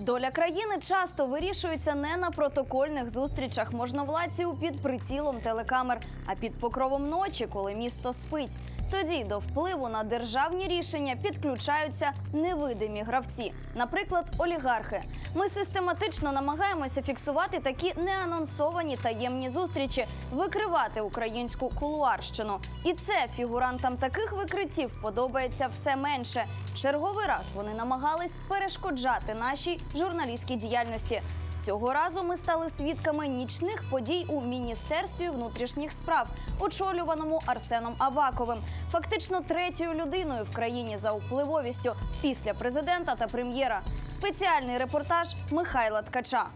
Доля країни часто вирішується не на протокольних зустрічах можновладців під прицілом телекамер, а під покровом ночі, коли місто спить. Тоді до впливу на державні рішення підключаються невидимі гравці, наприклад, олігархи. Ми систематично намагаємося фіксувати такі неанонсовані таємні зустрічі, викривати українську кулуарщину. І це фігурантам таких викриттів подобається все менше. Черговий раз вони намагались перешкоджати нашій журналістській діяльності. Цього разу ми стали свідками нічних подій у міністерстві внутрішніх справ, очолюваному Арсеном Аваковим, фактично третьою людиною в країні за впливовістю після президента та прем'єра. Спеціальний репортаж Михайла Ткача.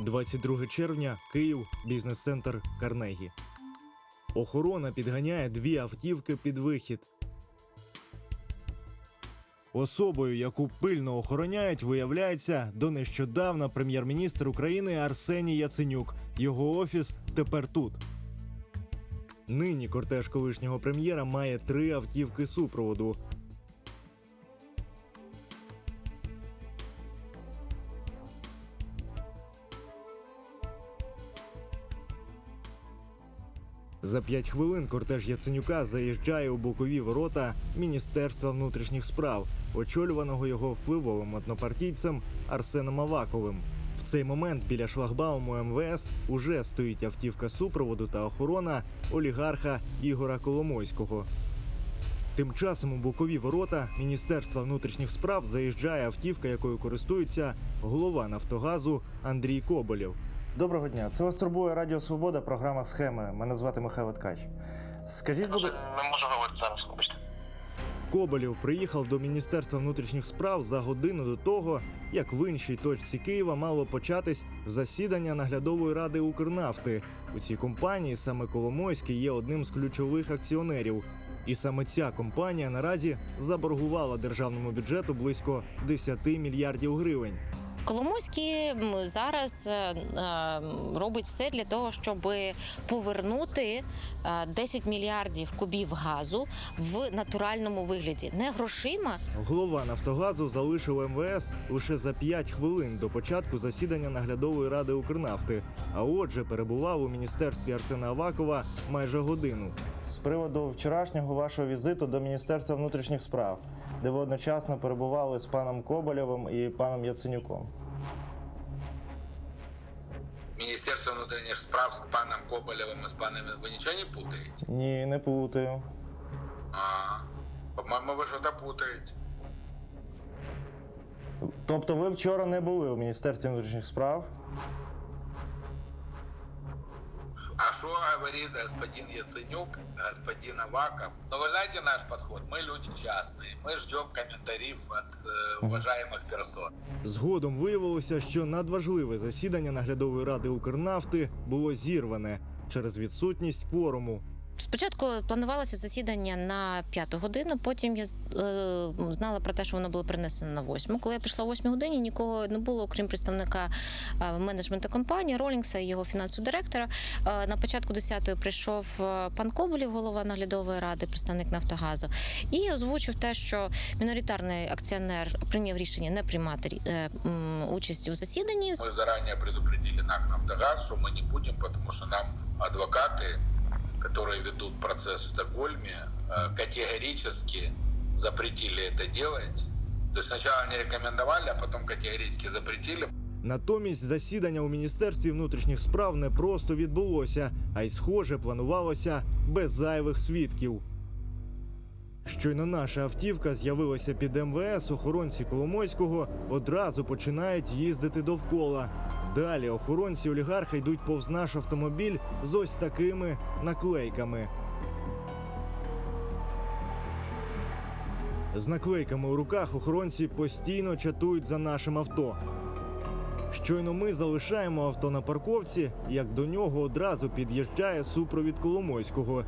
22 червня, Київ, бізнес-центр Карнегі. Охорона підганяє дві автівки під вихід. Особою, яку пильно охороняють, виявляється донещодавна прем'єр-міністр України Арсеній Яценюк. Його офіс тепер тут. Нині кортеж колишнього прем'єра має три автівки супроводу. За п'ять хвилин кортеж Яценюка заїжджає у бокові ворота Міністерства внутрішніх справ, очолюваного його впливовим однопартійцем Арсеном Аваковим. В цей момент біля шлагбауму МВС уже стоїть автівка супроводу та охорона олігарха Ігора Коломойського. Тим часом у бокові ворота Міністерства внутрішніх справ заїжджає автівка, якою користується голова Нафтогазу Андрій Коболєв. Доброго дня. Це вас турбує Радіо Свобода, програма Схеми. Мене звати Михайло Ткач. Скажіть, буде Не можу говорити зараз, вибачте. Коболєв приїхав до Міністерства внутрішніх справ за годину до того, як в іншій точці Києва мало початись засідання наглядової ради Укрнафти. У цій компанії саме Коломойський є одним з ключових акціонерів. І саме ця компанія наразі заборгувала державному бюджету близько 10 мільярдів гривень. Коломойський зараз е, е, робить все для того, щоб повернути е, 10 мільярдів кубів газу в натуральному вигляді, не грошима, Голова Нафтогазу залишив МВС лише за 5 хвилин до початку засідання наглядової ради Укрнафти. А отже, перебував у міністерстві Арсена Авакова майже годину. З приводу вчорашнього вашого візиту до Міністерства внутрішніх справ, де ви одночасно перебували з паном Коболєвим і паном Яценюком. Министерство внутренних справ с паном Коболевым и с паном... Вы ничего не путаете? Ні, не плутаю. А, по-моему, вы что-то путаете. Тобто ви вчора не були у Міністерстві внутрішніх справ? А что говорит господин Яценюк, господин Аваков? Ну, вы знаете наш подход. Мы люди частные. Мы ждем комментариев от э, уважаемых персон. Згодом виявилося, що надважливе засідання наглядової ради Укрнафти було зірване через відсутність кворуму. Спочатку планувалося засідання на п'яту годину. Потім я е, знала про те, що воно було перенесено на восьму. Коли я прийшла о восьмій годині, нікого не було, окрім представника е, менеджменту компанії Ролінгса і його фінансового директора. Е, на початку десятої прийшов е, пан Коболєв, голова наглядової ради, представник Нафтогазу, і озвучив те, що міноритарний акціонер прийняв рішення не приймати е, м, участь у засіданні. Мы заранее предупредили НАК «Нафтогаз», что мы не будем, потому что нам адвокаты, которые ведут процесс в Стокгольме, э, категорически запретили это делать. То есть сначала не рекомендовали, а потом категорически запретили. Натомість засідання у міністерстві внутрішніх справ не просто відбулося, а й схоже планувалося без зайвих свідків. Щойно наша автівка з'явилася під МВС, охоронці Коломойського одразу починають їздити довкола. Далі охоронці олігарха йдуть повз наш автомобіль з ось такими наклейками. З наклейками у руках охоронці постійно чатують за нашим авто. Щойно ми залишаємо авто на парковці, як до нього одразу під'їжджає супровід Коломойського.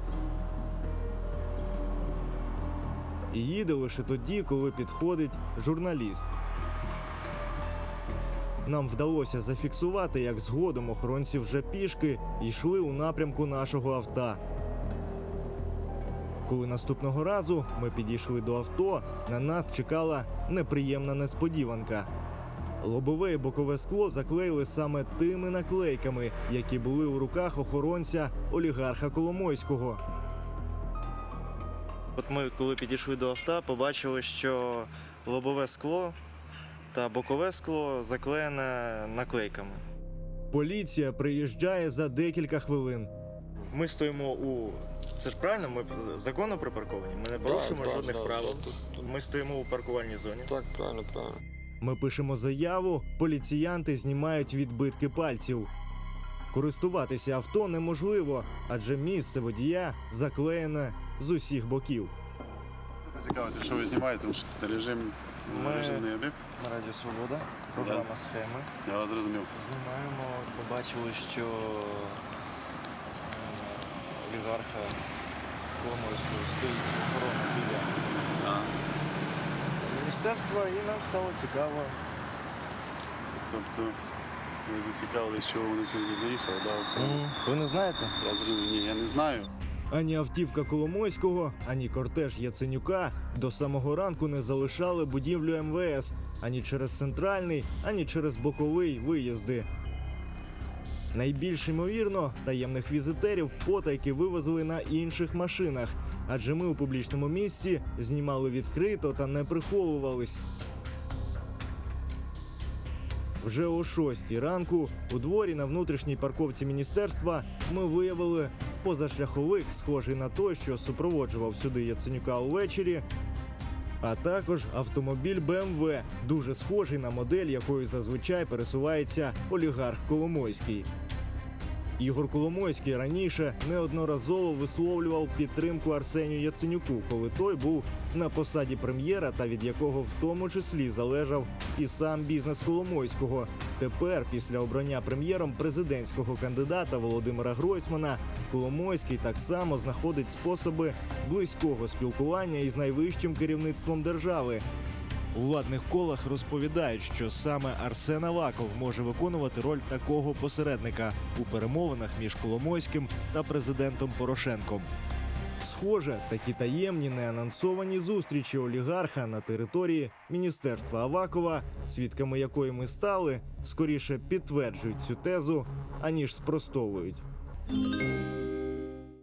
І їде лише тоді, коли підходить журналіст. Нам вдалося зафіксувати, як згодом охоронці вже пішки йшли у напрямку нашого авто. Коли наступного разу ми підійшли до авто, на нас чекала неприємна несподіванка. Лобове і бокове скло заклеїли саме тими наклейками, які були у руках охоронця олігарха Коломойського. От ми, коли підійшли до авто, побачили, що лобове скло та бокове скло заклеєне наклейками. Поліція приїжджає за декілька хвилин. Ми стоїмо у. Це ж правильно, ми законно припарковані. Ми не порушуємо Так, так, жодних так, правил. тут- Ми стоїмо у паркувальній зоні. Так, правильно, правильно. Ми пишемо заяву, поліціянти знімають відбитки пальців. Користуватися авто неможливо, адже місце водія заклеєне з усіх боків. Цікаво, що ви знімаєте, тому що режим, Ми- режимний об'єкт. На Радіо Свобода, програма схеми. Я вас зрозумів. Знімаємо, побачили, що е, олігарха Коломойського стоїть охорона біля А, міністерства, і нам стало цікаво. тобто ви зацікавились, що вони сюди заїхали, да? оце? Ви не знаєте? Я зрозумів, ні, я не знаю. Ані автівка Коломойського, ані кортеж Яценюка до самого ранку не залишали будівлю МВС ані через центральний, ані через боковий виїзди. Найбільш ймовірно, таємних візитерів потайки вивезли на інших машинах, адже ми у публічному місці знімали відкрито та не приховувались. Вже о 6 ранку у дворі на внутрішній парковці міністерства ми виявили позашляховик, схожий на той, що супроводжував сюди Яценюка увечері, а також автомобіль BMW, дуже схожий на модель, якою зазвичай пересувається олігарх Коломойський. Ігор Коломойський раніше неодноразово висловлював підтримку Арсенію Яценюку, коли той був на посаді прем'єра, та від якого в тому числі залежав і сам бізнес Коломойського. Тепер, після обрання прем'єром президентського кандидата Володимира Гройсмана, Коломойський так само знаходить способи близького спілкування із найвищим керівництвом держави. У владних колах розповідають, що саме Арсен Аваков може виконувати роль такого посередника у перемовинах між Коломойським та президентом Порошенком. Схоже, такі таємні неанонсовані зустрічі олігарха на території міністерства Авакова, свідками якої ми стали, скоріше підтверджують цю тезу, аніж спростовують.